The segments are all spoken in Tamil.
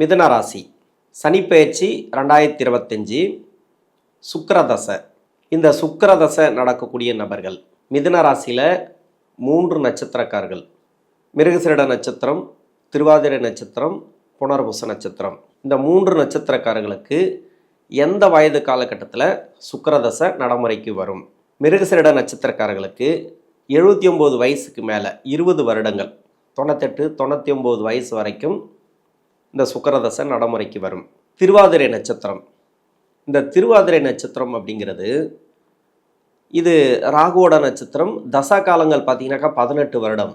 மிதுன ராசி. சனிப்பெயர்ச்சி ரெண்டாயிரத்தி இருபத்தஞ்சி. சுக்கரதசை இந்த சுக்கரதசை நடக்கக்கூடிய நபர்கள் மிதுன ராசியில் மூன்று நட்சத்திரக்காரர்கள். மிருகசிரட நட்சத்திரம் திருவாதிரை நட்சத்திரம் புனர்பூச நட்சத்திரம். இந்த மூன்று நட்சத்திரக்காரர்களுக்கு எந்த வயது காலகட்டத்தில் சுக்கரதசை நடைமுறைக்கு வரும்? மிருகசிரட நட்சத்திரக்காரர்களுக்கு எழுபத்தி ஒம்பது வயசுக்கு மேலே இருபது வருடங்கள். தொண்ணூத்தெட்டு தொண்ணூற்றி ஒம்பது வயசு வரைக்கும் இந்த சுக்கரதசை நடைமுறைக்கு வரும். திருவாதிரை நட்சத்திரம். இந்த திருவாதிரை நட்சத்திரம் அப்படிங்கிறது இது ராகுவோட நட்சத்திரம். தசா காலங்கள் பார்த்தீங்கன்னாக்கா பதினெட்டு வருடம்.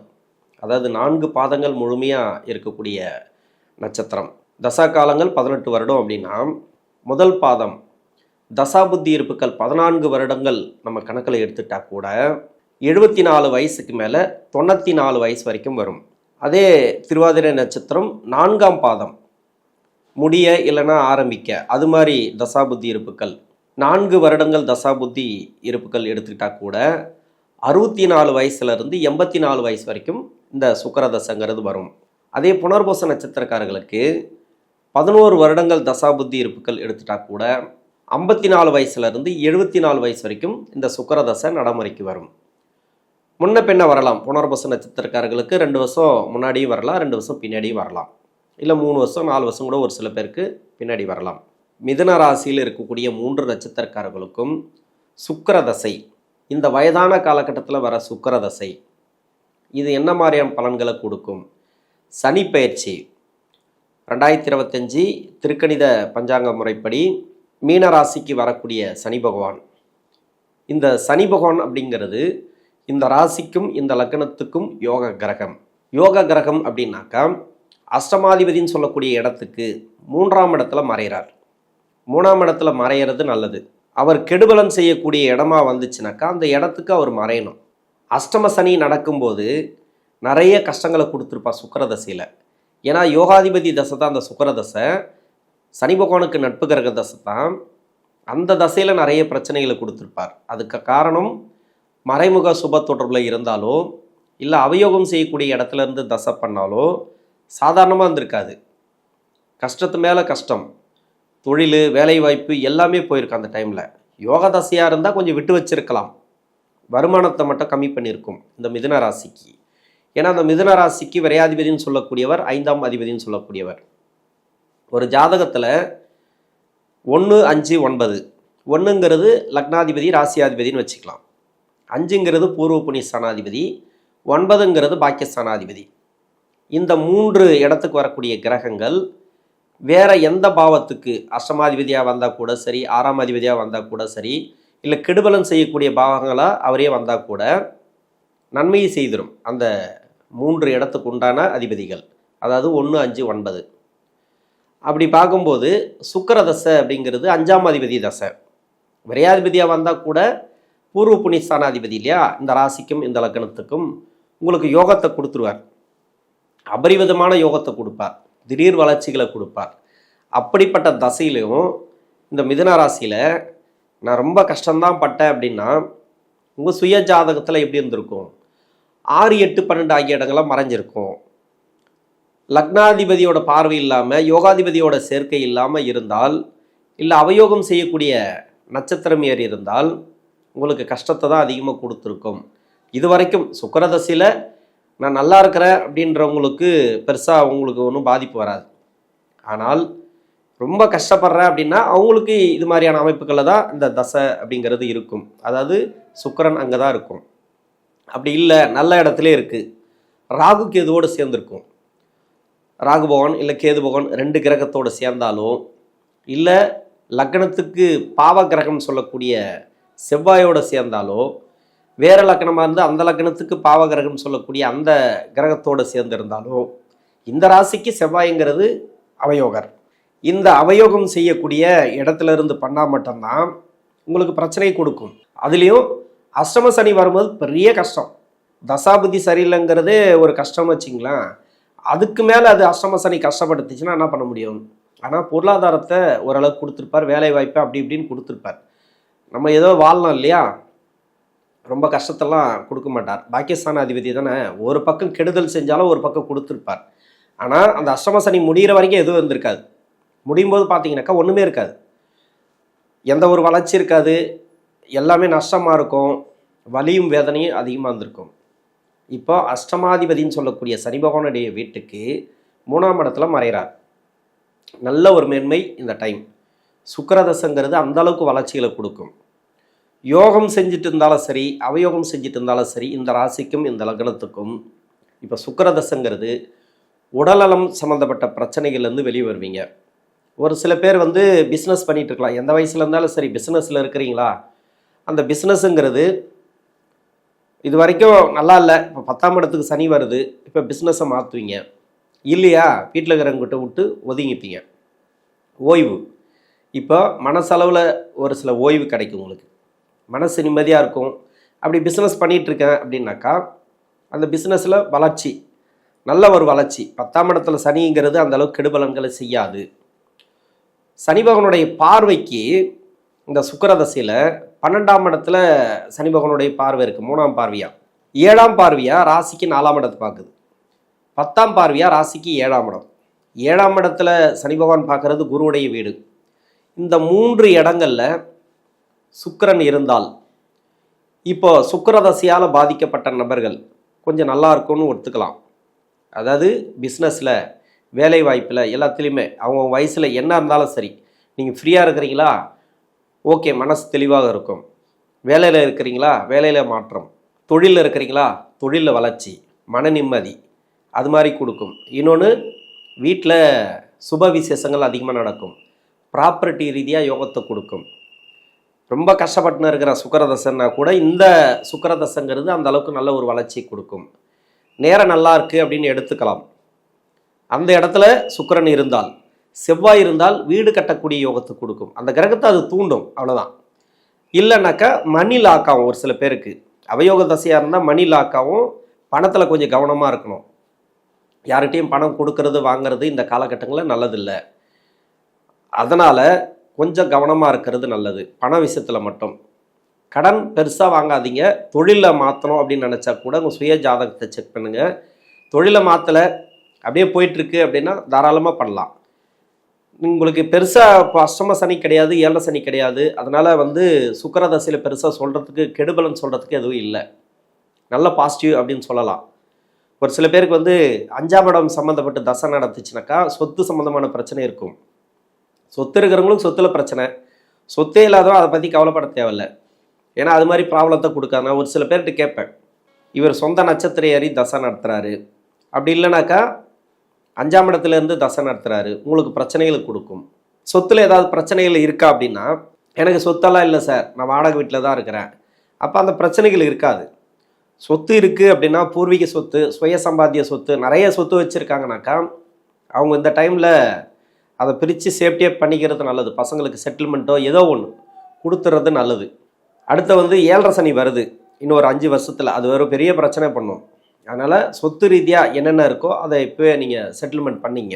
அதாவது நான்கு பாதங்கள் முழுமையாக இருக்கக்கூடிய நட்சத்திரம். தசா காலங்கள் பதினெட்டு வருடம் அப்படின்னா முதல் பாதம் தசாபுத்தி இருப்புக்கள் பதினான்கு வருடங்கள் நம்ம கணக்கில் எடுத்துட்டா கூட எழுபத்தி நாலு வயசுக்கு மேலே தொண்ணூற்றி நாலு வயசு வரைக்கும் வரும். அதே திருவாதிரை நட்சத்திரம் நான்காம் பாதம். முடிய இல்லைன்னா ஆரம்பிக்க. அது மாதிரி தசாபுத்தி இருப்புக்கள். நான்கு வருடங்கள் தசாபுத்தி இருப்புக்கள் எடுத்துக்கிட்டா கூட அறுபத்தி நாலு வயசுலேருந்து எண்பத்தி நாலு வயசு வரைக்கும் இந்த சுக்கரதசங்கிறது வரும். அதே புனர்பூச நட்சத்திரக்காரர்களுக்கு பதினோரு வருடங்கள் தசாபுத்தி இருப்புக்கள் எடுத்துட்டா கூட ஐம்பத்தி நாலு வயசுலேருந்து எழுபத்தி நாலு வயசு வரைக்கும் இந்த சுக்கரதசை நடைமுறைக்கு வரும். முன்ன பின்ன வரலாம். புனர்பூச நட்சத்திரக்காரர்களுக்கு ரெண்டு வருஷம் முன்னாடியும் வரலாம் ரெண்டு வருஷம் பின்னாடியும் வரலாம். இல்லை மூணு வருஷம் நாலு வருஷம் கூட ஒரு சில பேருக்கு பின்னாடி வரலாம். மிதுன ராசியில் இருக்கக்கூடிய மூன்று நட்சத்திரக்காரர்களுக்கும் சுக்கரதசை இந்த வயதான காலகட்டத்தில் வர சுக்கிரதசை இது என்ன மாதிரியான பலன்களை கொடுக்கும்? சனி பயிற்சி. ரெண்டாயிரத்தி இருபத்தஞ்சி திருக்கணித பஞ்சாங்க முறைப்படி மீனராசிக்கு வரக்கூடிய சனி பகவான். இந்த சனி பகவான் அப்படிங்கிறது இந்த ராசிக்கும் இந்த லக்னத்துக்கும் யோக கிரகம். யோக கிரகம் அப்படின்னாக்கா அஷ்டமாதிபதின்னு சொல்லக்கூடிய இடத்துக்கு மூன்றாம் இடத்துல மறைகிறார் மூணாம் இடத்துல மறையிறது நல்லது. அவர் கெடுபலம் செய்யக்கூடிய இடமா வந்துச்சுனாக்கா அந்த இடத்துக்கு அவர் மறையணும். அஷ்டம சனி நடக்கும்போது நிறைய கஷ்டங்களை கொடுத்துருப்பார் சுக்கரதசையில். ஏன்னா யோகாதிபதி தசை தான் அந்த சுக்கரதசை. சனி பகவானுக்கு நட்பு கிரக தசை தான். அந்த தசையில் நிறைய பிரச்சனைகளை கொடுத்துருப்பார். அதுக்கு காரணம் மறைமுக சுப தொடர்பில் இருந்தாலோ இல்லை அவயோகம் செய்யக்கூடிய இடத்துல இருந்து தசை பண்ணாலோ சாதாரணமாக இருந்திருக்காது. கஷ்டத்து மேலே கஷ்டம். தொழில் வேலைவாய்ப்பு எல்லாமே போயிருக்கு அந்த டைமில் யோக தசையாக இருந்தால் கொஞ்சம் விட்டு வச்சிருக்கலாம். வருமானத்தை மட்டும் கம்மி பண்ணியிருக்கும் இந்த மிதுன ராசிக்கு. ஏன்னா அந்த மிதுன ராசிக்கு விரையாதிபதினு சொல்லக்கூடியவர் ஐந்தாம் அதிபதினு சொல்லக்கூடியவர். ஒரு ஜாதகத்தில் ஒன்று அஞ்சு ஒன்பது. ஒன்றுங்கிறது லக்னாதிபதி ராசியாதிபதினு வச்சுக்கலாம். அஞ்சுங்கிறது பூர்வ புண்ணிய ஸ்தானாதிபதி ஒன்பதுங்கிறது பாக்கிய சனாதிபதி இந்த மூன்று இடத்துக்கு வரக்கூடிய கிரகங்கள் வேற எந்த பாவத்துக்கு அஷ்டமாதிபதியாக வந்தால் கூட சரி ஆறாம் அதிபதியாக வந்தால் கூட சரி இல்லை கெடுபலன் செய்யக்கூடிய பாவங்களாக அவரே வந்தால் கூட நன்மையை செய்திடும். அந்த மூன்று இடத்துக்கு உண்டான அதிபதிகள். அதாவது ஒன்று அஞ்சு ஒன்பது. அப்படி பார்க்கும்போது சுக்கர தசை அப்படிங்கிறது அஞ்சாம் அதிபதி தசை. விரையாதிபதியாக வந்தால் கூட பூர்வ புண்ணியஸ்தானாதிபதி இல்லையா? இந்த ராசிக்கும் இந்த லக்னத்துக்கும் உங்களுக்கு யோகத்தை கொடுத்துருவார். அபரிவிதமான யோகத்தை கொடுப்பார். திடீர் வளர்ச்சிகளை கொடுப்பார். அப்படிப்பட்ட தசையிலையும் இந்த மிதுன ராசியில் நான் ரொம்ப கஷ்டம்தான் பட்டேன் அப்படின்னா உங்கள் சுய ஜாதகத்தில் எப்படி இருந்திருக்கும்? ஆறு எட்டு பன்னெண்டு ஆகிய இடங்கள்லாம் மறைஞ்சிருக்கும். லக்னாதிபதியோட பார்வை இல்லாமல் யோகாதிபதியோட சேர்க்கை இல்லாமல் இருந்தால் இல்லை அவயோகம் செய்யக்கூடிய நட்சத்திரம் ஏறி இருந்தால் உங்களுக்கு கஷ்டத்தை தான் அதிகமாக கொடுத்துருக்கும். இது வரைக்கும் சுக்கரதசையில் நான் நல்லா இருக்கிறேன் அப்படின்றவங்களுக்கு பெருசாக அவங்களுக்கு ஒன்றும் பாதிப்பு வராது. ஆனால் ரொம்ப கஷ்டப்படுறேன் அப்படின்னா அவங்களுக்கு இது மாதிரியான அமைப்புகளில் தான் இந்த தசை அப்படிங்கிறது இருக்கும். அதாவது சுக்கரன் அங்கே தான் இருக்கும். அப்படி இல்லை நல்ல இடத்துல இருக்குது ராகு கேதுவோடு சேர்ந்துருக்கும். ராகு பகவான் இல்லை கேது பகவான் ரெண்டு கிரகத்தோடு சேர்ந்தாலும் இல்லை லக்னத்துக்கு பாவ கிரகம் சொல்லக்கூடிய செவ்வாயோடு சேர்ந்தாலோ வேற லக்னமாக இருந்து அந்த லக்னத்துக்கு பாவகிரகம் சொல்லக்கூடிய அந்த கிரகத்தோடு சேர்ந்திருந்தாலோ இந்த ராசிக்கு செவ்வாய்ங்கிறது அவயோகர். இந்த அவயோகம் செய்யக்கூடிய இடத்துல இருந்து பண்ணால் மட்டும்தான் உங்களுக்கு பிரச்சனை கொடுக்கும். அதுலேயும் அஷ்டம சனி வரும்போது பெரிய கஷ்டம். தசாபதி சரியில்லைங்கிறதே ஒரு கஷ்டம் வச்சிங்களேன். அதுக்கு மேலே அது அஷ்டம சனி கஷ்டப்படுத்துச்சுன்னா என்ன பண்ண முடியும்? ஆனால் பொருளாதாரத்தை ஓரளவுக்கு கொடுத்துருப்பார் வேலை வாய்ப்பை அப்படி இப்படின்னு கொடுத்துருப்பார். நம்ம ஏதோ வாழலாம் இல்லையா? ரொம்ப கஷ்டத்தெல்லாம் கொடுக்க மாட்டார். பாக்கியஸ்தான அதிபதி தானே. ஒரு பக்கம் கெடுதல் செஞ்சாலும் ஒரு பக்கம் கொடுத்துருப்பார். ஆனால் அந்த அஷ்டம சனி முடிகிற வரைக்கும் எதுவும் இருந்திருக்காது. முடியும் போது பார்த்தீங்கன்னாக்கா ஒன்றுமே இருக்காது. எந்த ஒரு வளர்ச்சி இருக்காது. எல்லாமே நஷ்டமாக இருக்கும். வலியும் வேதனையும் அதிகமாக இருந்திருக்கும். இப்போ அஷ்டமாதிபதின்னு சொல்லக்கூடிய சனி பகவானுடைய வீட்டுக்கு மூணாம் இடத்துல மறைகிறார் நல்ல ஒரு மேன்மை இந்த டைம் சுக்கரதசங்கிறது அந்தளவுக்கு வளர்ச்சிகளை கொடுக்கும். யோகம் செஞ்சுட்டு இருந்தாலும் சரி அவயோகம் செஞ்சுட்டு இருந்தாலும் சரி இந்த ராசிக்கும் இந்த லக்னத்துக்கும் இப்போ சுக்கரதசங்கிறது உடல்நலம் சம்மந்தப்பட்ட பிரச்சனைகள்லேருந்து வெளியே வருவீங்க. ஒரு சில பேர் வந்து பிஸ்னஸ் பண்ணிகிட்டு இருக்கலாம் எந்த வயசுல இருந்தாலும் சரி பிஸ்னஸில் இருக்கிறீங்களா? அந்த பிஸ்னஸ்ஸுங்கிறது இது வரைக்கும் நல்லா இல்லை. இப்போ பத்தாம் இடத்துக்கு சனி வருது. இப்போ பிஸ்னஸை மாற்றுவீங்க இல்லையா? வீட்டில் இருக்கிறவங்ககிட்ட விட்டு ஒதுங்கிப்பீங்க. ஓய்வு. இப்போ மனசளவில் ஒரு சில ஓய்வு கிடைக்கும் உங்களுக்கு. மனசு நிம்மதியாக இருக்கும். அப்படி பிஸ்னஸ் இருக்கேன் அப்படின்னாக்கா அந்த பிஸ்னஸில் வளர்ச்சி நல்ல ஒரு வளர்ச்சி. பத்தாம் இடத்துல சனிங்கிறது அந்த அளவுக்கு கெடுபலன்களை செய்யாது. சனிபகனுடைய பார்வைக்கு இந்த சுக்கரதசையில் பன்னெண்டாம் இடத்துல சனிபகனுடைய பார்வை இருக்குது மூணாம் பார்வையாக ஏழாம் பார்வையாக ராசிக்கு நாலாம் இடத்தை பார்க்குது. பத்தாம் பார்வையாக ராசிக்கு ஏழாம் இடம். ஏழாம் இடத்துல சனி பகவான் பார்க்குறது குருவுடைய வீடு. இந்த மூன்று இடங்களில் சுக்கரன் இருந்தால் இப்போ சுக்கிரதசையால் பாதிக்கப்பட்ட நபர்கள் கொஞ்சம் நல்லா இருக்கும்னு ஒத்துக்கலாம். அதாவது பிஸ்னஸில் வேலை வாய்ப்பில் எல்லாத்துலேயுமே அவங்க வயசில் என்ன இருந்தாலும் சரி நீங்கள் ஃப்ரீயாக இருக்கிறீங்களா? ஓகே மனசு தெளிவாக இருக்கும். வேலையில் இருக்கிறீங்களா? வேலையில் மாற்றம். தொழிலில் இருக்கிறீங்களா? தொழிலில் வளர்ச்சி மன நிம்மதி அது மாதிரி கொடுக்கும். இன்னொன்று வீட்டில் சுப விசேஷங்கள் அதிகமாக நடக்கும். ப்ராப்பர்ட்டி ரீதியாக யோகத்தை கொடுக்கும். ரொம்ப கஷ்டப்பட்டுன்னு இருக்கிற சுக்கரதசன்னா கூட இந்த சுக்கரதசங்கிறது அந்த அளவுக்கு நல்ல ஒரு வளர்ச்சி கொடுக்கும். நேரம் நல்லா இருக்குது அப்படின்னு எடுத்துக்கலாம். அந்த இடத்துல சுக்கரன் இருந்தால் செவ்வாய் இருந்தால் வீடு கட்டக்கூடிய யோகத்தை கொடுக்கும். அந்த கிரகத்தை அது தூண்டும் அவ்வளோதான் இல்லைனாக்கா மணி லாக்காகும் ஒரு சில பேருக்கு. அவயோக தசையாக இருந்தால் மணி லாக்காகவும் பணத்தில் கொஞ்சம் கவனமாக இருக்கணும். யார்கிட்டையும் பணம் கொடுக்கறது வாங்குறது இந்த காலகட்டங்களில் நல்லதில்லை. அதனால் கொஞ்சம் கவனமாக இருக்கிறது நல்லது. பண விஷயத்தில் மட்டும். கடன் பெருசாக வாங்காதீங்க. தொழிலில் மாற்றணும் அப்படின்னு நினச்சா கூட உங்கள் சுய ஜாதகத்தை செக் பண்ணுங்கள் தொழிலை மாற்றலை அப்படியே போயிட்டுருக்கு அப்படின்னா தாராளமாக பண்ணலாம். உங்களுக்கு பெருசாக அஷ்டம சனி கிடையாது ஏழ சனி கிடையாது. அதனால் வந்து சுக்கரதசையில் பெருசாக சொல்கிறதுக்கு கெடுபலன் சொல்கிறதுக்கு எதுவும் இல்லை. நல்ல பாசிட்டிவ் அப்படின்னு சொல்லலாம். ஒரு சில பேருக்கு வந்து அஞ்சாம் இடம் சம்மந்தப்பட்ட தசை நடத்துச்சுனாக்கா சொத்து சம்மந்தமான பிரச்சனை இருக்கும். சொத்து இருக்கிறவங்களுக்கு சொத்தில் பிரச்சனை. சொத்தே இல்லாதவன் அதை பற்றி கவலைப்பட தேவையில்லை. ஏன்னா அது மாதிரி ப்ராப்ளத்தை கொடுக்காது நான் ஒரு சில பேர்கிட்ட கேட்பேன். இவர் சொந்த நட்சத்திர ஏறி தசை நடத்துகிறாரு அப்படி இல்லைனாக்கா அஞ்சாம் இடத்துலேருந்து தசை நடத்துகிறாரு உங்களுக்கு பிரச்சனைகள் கொடுக்கும். சொத்தில் ஏதாவது பிரச்சனைகள் இருக்கா அப்படின்னா எனக்கு சொத்தெல்லாம் இல்லை சார். நான் வாடகை வீட்டில் தான் இருக்கிறேன். அப்போ அந்த பிரச்சனைகள் இருக்காது. சொத்து இருக்குது அப்படின்னா பூர்வீக சொத்து சுய சம்பாத்திய சொத்து நிறைய சொத்து வச்சுருக்காங்கனாக்கா அவங்க இந்த டைமில் அதை பிரித்து சேஃப்டியாக பண்ணிக்கிறது நல்லது. பசங்களுக்கு செட்டில்மெண்ட்டோ ஏதோ ஒன்று கொடுத்துறது நல்லது. அடுத்து வந்து ஏழரை சனி வருது. இன்னும் ஒரு அஞ்சு வருஷத்தில். அது ஒரு பெரிய பிரச்சனை பண்ணும். அதனால் சொத்து ரீதியாக என்னென்ன இருக்கோ அதை இப்போவே நீங்கள் செட்டில்மெண்ட் பண்ணிங்க.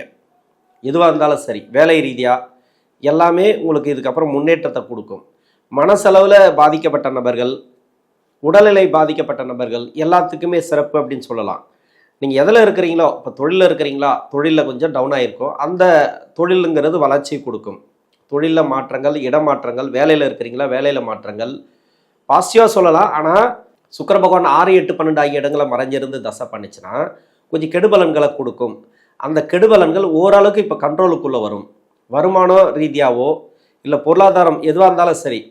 எதுவாக இருந்தாலும் சரி. வேலை ரீதியாக எல்லாமே உங்களுக்கு இதுக்கப்புறம் முன்னேற்றத்தை கொடுக்கும். மனசளவில் பாதிக்கப்பட்ட நபர்கள் உடல்நிலை பாதிக்கப்பட்ட நபர்கள் எல்லாத்துக்குமே சிறப்பு அப்படின்னு சொல்லலாம். நீங்கள் எதில் இருக்கிறீங்களோ இப்போ தொழிலில் இருக்கிறீங்களா தொழிலில் கொஞ்சம் டவுன் ஆகிருக்கும் அந்த தொழிலுங்கிறது வளர்ச்சி கொடுக்கும். தொழிலில் மாற்றங்கள் இடமாற்றங்கள் வேலையில் இருக்கிறீங்களா வேலையில் மாற்றங்கள். பாசிட்டிவாக சொல்லலாம் ஆனால் சுக்கர பகவான் ஆறு எட்டு பன்னெண்டு ஆகிய இடங்களை மறைஞ்சிருந்து தசை பண்ணுச்சுன்னா கொஞ்சம் கெடுபலன்களை கொடுக்கும். அந்த கெடுபலன்கள் ஓரளவுக்கு இப்போ கண்ட்ரோலுக்குள்ளே வரும். வருமானம் ரீதியாவோ இல்லை பொருளாதாரம் எதுவாக இருந்தாலும் சரி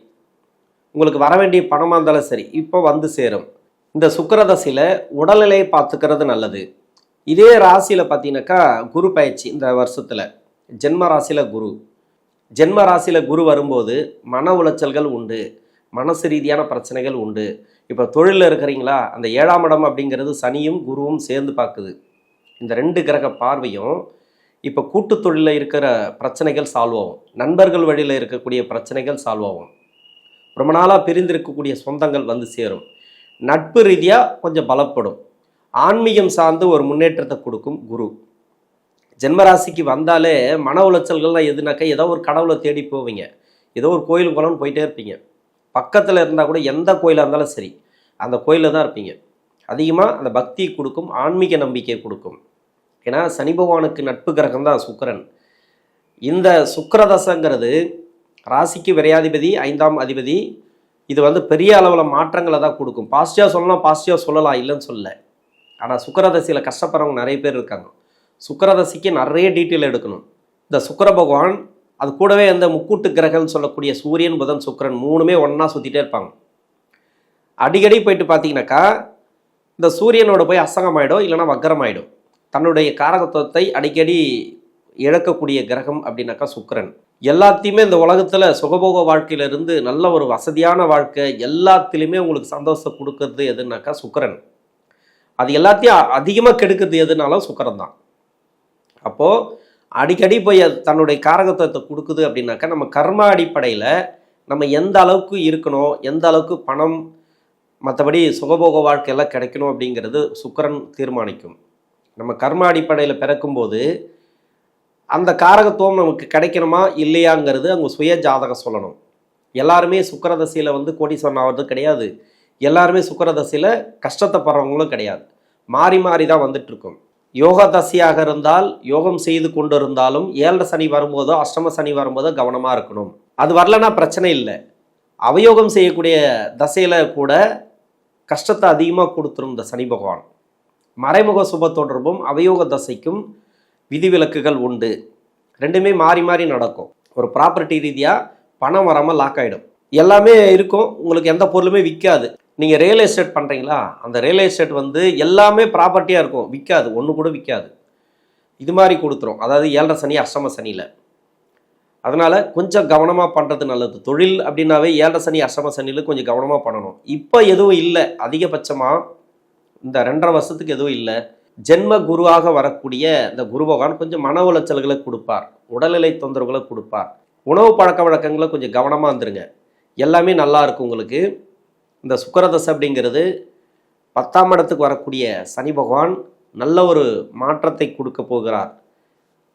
உங்களுக்கு வர வேண்டிய பணமாக இருந்தாலும் சரி இப்போ வந்து சேரும். இந்த சுக்கரதசையில் உடல்நிலையை பார்த்துக்கிறது நல்லது. இதே ராசியில் பார்த்தீங்கன்னாக்கா குரு பயிற்சி இந்த வருஷத்தில். ஜென்ம ராசியில் குரு. ஜென்ம ராசியில் குரு வரும்போது மன உளைச்சல்கள் உண்டு. மனசு ரீதியான பிரச்சனைகள் உண்டு. இப்போ தொழிலில் இருக்கிறீங்களா? அந்த ஏழாம் இடம் அப்படிங்கிறது சனியும் குருவும் சேர்ந்து பார்க்குது. இந்த ரெண்டு கிரக பார்வையும் இப்போ கூட்டு தொழிலில் இருக்கிற பிரச்சனைகள் சால்வ் ஆகும். நண்பர்கள் வழியில் இருக்கக்கூடிய பிரச்சனைகள் சால்வ் ஆகும். ரொம்ப நாளாக பிரிந்திருக்கக்கூடிய சொந்தங்கள் வந்து சேரும். நட்பு ரீதியாக கொஞ்சம் பலப்படும். ஆன்மீகம் சார்ந்து ஒரு முன்னேற்றத்தை கொடுக்கும் குரு. ஜென்மராசிக்கு வந்தாலே மன உளைச்சல்கள்லாம் எதுனாக்கா ஏதோ ஒரு கடவுளை தேடி போவீங்க. ஏதோ ஒரு கோயில் போகலான்னு போயிட்டே இருப்பீங்க. பக்கத்தில் இருந்தால் கூட எந்த கோயிலாக இருந்தாலும் சரி அந்த கோயிலில் தான் இருப்பீங்க. அதிகமாக அந்த பக்தி கொடுக்கும் ஆன்மீக நம்பிக்கை கொடுக்கும். ஏன்னா சனி பகவானுக்கு நட்பு கிரகம் தான் சுக்கரன். இந்த சுக்கரதசங்கிறது ராசிக்கு விரையாதிபதி ஐந்தாம் அதிபதி இது வந்து பெரிய அளவில் மாற்றங்களை தான் கொடுக்கும். பாசிட்டிவாக சொல்லலாம் பாசிட்டிவாக சொல்லலாம் இல்லைன்னு சொல்லலை. ஆனால் சுக்கரதசியில் கஷ்டப்படுறவங்க நிறைய பேர் இருக்காங்க. சுக்கரதசிக்கு நிறைய டீட்டெயில் எடுக்கணும். இந்த சுக்கர பகவான் அது கூடவே இந்த முக்கூட்டு கிரகம்னு சொல்லக்கூடிய சூரியன் புதன் சுக்கிரன் மூணுமே ஒன்றா சுற்றிட்டே இருப்பாங்க. அடிக்கடி போயிட்டு பார்த்தீங்கன்னாக்கா இந்த சூரியனோட போய் அசங்கமாயிடும் இல்லைன்னா வக்கரமாயிடும். தன்னுடைய காரகத்துவத்தை அடிக்கடி இழக்கக்கூடிய கிரகம் அப்படின்னாக்கா சுக்கிரன். எல்லாத்தையுமே இந்த உலகத்தில் சுகபோக வாழ்க்கையிலிருந்து நல்ல ஒரு வசதியான வாழ்க்கை எல்லாத்துலேயுமே உங்களுக்கு சந்தோஷம் கொடுக்கறது எதுனாக்கா சுக்கரன். அது எல்லாத்தையும் அதிகமாக கெடுக்கிறது எதுனாலும் சுக்கரன் தான். அப்போது அடிக்கடி போய் தன்னுடைய காரகத்துவத்தை கொடுக்குது அப்படின்னாக்கா நம்ம கர்ம அடிப்படையில் நம்ம எந்த அளவுக்கு இருக்கணும் எந்த அளவுக்கு பணம் மற்றபடி சுகபோக வாழ்க்கையெல்லாம் கிடைக்கணும் அப்படிங்கிறது சுக்கரன் தீர்மானிக்கும். நம்ம கர்ம அடிப்படையில் பிறக்கும்போது அந்த காரகத்துவம் நமக்கு கிடைக்கணுமா? இல்லையாங்கிறது அவங்க சுய ஜாதகம் சொல்லணும். எல்லாருமே சுக்கரதசையில் வந்து கோடீஸ்வரன் ஆகிறது கிடையாது. எல்லாருமே சுக்கரதசையில் கஷ்டத்தை படுறவங்களும் கிடையாது. மாறி மாறி தான் வந்துட்டுருக்கும். யோகா யோக தசையாக இருந்தால் யோகம் செய்து கொண்டு இருந்தாலும் ஏழரை சனி வரும்போதோ அஷ்டம சனி வரும்போதோ கவனமாக இருக்கணும். அது வரலன்னா பிரச்சனை இல்லை. அவயோகம் செய்யக்கூடிய தசையில் கூட கஷ்டத்தை அதிகமாக கொடுத்துரும் இந்த சனி பகவான். மறைமுக சுப தொடர்பும் அவயோக தசைக்கும் விதிவிலக்குகள் உண்டு. ரெண்டுமே மாறி மாறி நடக்கும். ஒரு ப்ராப்பர்ட்டி ரீதியாக பணம் வராமல் லாக் ஆகிடும் எல்லாமே இருக்கும். உங்களுக்கு எந்த பொருளுமே விற்காது நீங்கள் ரியல் எஸ்டேட் பண்ணுறீங்களா அந்த ரியல் எஸ்டேட் வந்து எல்லாமே ப்ராப்பர்ட்டியாக இருக்கும். விற்காது ஒன்று கூட விற்காது இது மாதிரி கொடுத்துரும். அதாவது ஏழரை சனி அஷ்டம சனியில். அதனால் கொஞ்சம் கவனமாக பண்ணுறது நல்லது. தொழில் அப்படின்னாவே ஏழரை சனி அஷ்டம சனியில் கொஞ்சம் கவனமாக பண்ணணும். இப்போ எதுவும் இல்லை. அதிகபட்சமாக இந்த ரெண்டரை வருஷத்துக்கு எதுவும் இல்லை. ஜென்ம குருவாக வரக்கூடிய இந்த குரு பகவான் கொஞ்சம் மன உளைச்சல்களை கொடுப்பார். உடல்நிலை தொந்தரவுகளை கொடுப்பார். உணவு பழக்க வழக்கங்களை கொஞ்சம் கவனமாக இருந்துருங்க. எல்லாமே நல்லா இருக்கும் உங்களுக்கு. இந்த சுக்கரதசை அப்படிங்கிறது பத்தாம் இடத்துக்கு வரக்கூடிய சனி பகவான் நல்ல ஒரு மாற்றத்தை கொடுக்க போகிறார்.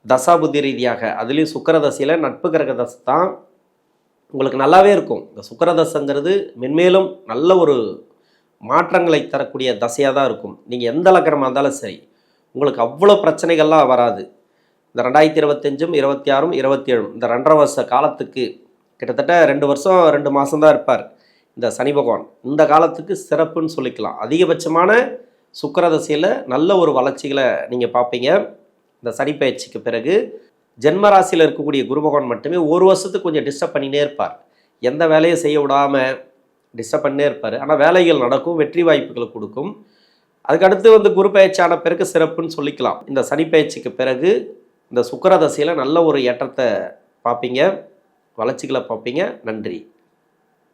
தசாபுத்தி ரீதியாக. அதுலேயும் சுக்கரதசையில் நட்பு கிரக தசை தான். உங்களுக்கு நல்லாவே இருக்கும். இந்த சுக்கரதசைங்கிறது மென்மேலும் நல்ல ஒரு மாற்றங்களை தரக்கூடிய தசையாக தான் இருக்கும். நீங்கள் எந்த லக்கணமாக இருந்தாலும் சரி உங்களுக்கு அவ்வளோ பிரச்சனைகள்லாம் வராது. இந்த ரெண்டாயிரத்தி இருபத்தஞ்சும் இருபத்தி ஆறும் இருபத்தி ஏழும் இந்த ரெண்டரை வருஷ காலத்துக்கு கிட்டத்தட்ட ரெண்டு வருஷம் ரெண்டு மாதம் தான் இருப்பார் இந்த சனி பகவான். இந்த காலத்துக்கு சிறப்புன்னு சொல்லிக்கலாம். அதிகபட்சமான சுக்கரதசையில் நல்ல ஒரு வளர்ச்சிகளை நீங்கள் பார்ப்பீங்க. இந்த சனி பயிற்சிக்கு பிறகு ஜென்ம ராசியில் இருக்கக்கூடிய குரு பகவான் மட்டுமே ஒரு வருஷத்துக்கு கொஞ்சம் டிஸ்டர்ப் பண்ணினே இருப்பார். எந்த வேலையும் செய்ய விடாமல் டிஸ்டர்ப் பண்ணே இருப்பார். ஆனால் வேலைகள் நடக்கும் வெற்றி வாய்ப்புகளை கொடுக்கும். அதுக்கடுத்து வந்து குரு பயிற்சியான பிறகு சிறப்புன்னு சொல்லிக்கலாம். இந்த சனி பயிற்சிக்கு பிறகு இந்த சுக்கர தசையில் நல்ல ஒரு ஏற்றத்தை பார்ப்பீங்க. வளர்ச்சிகளை பார்ப்பீங்க. நன்றி.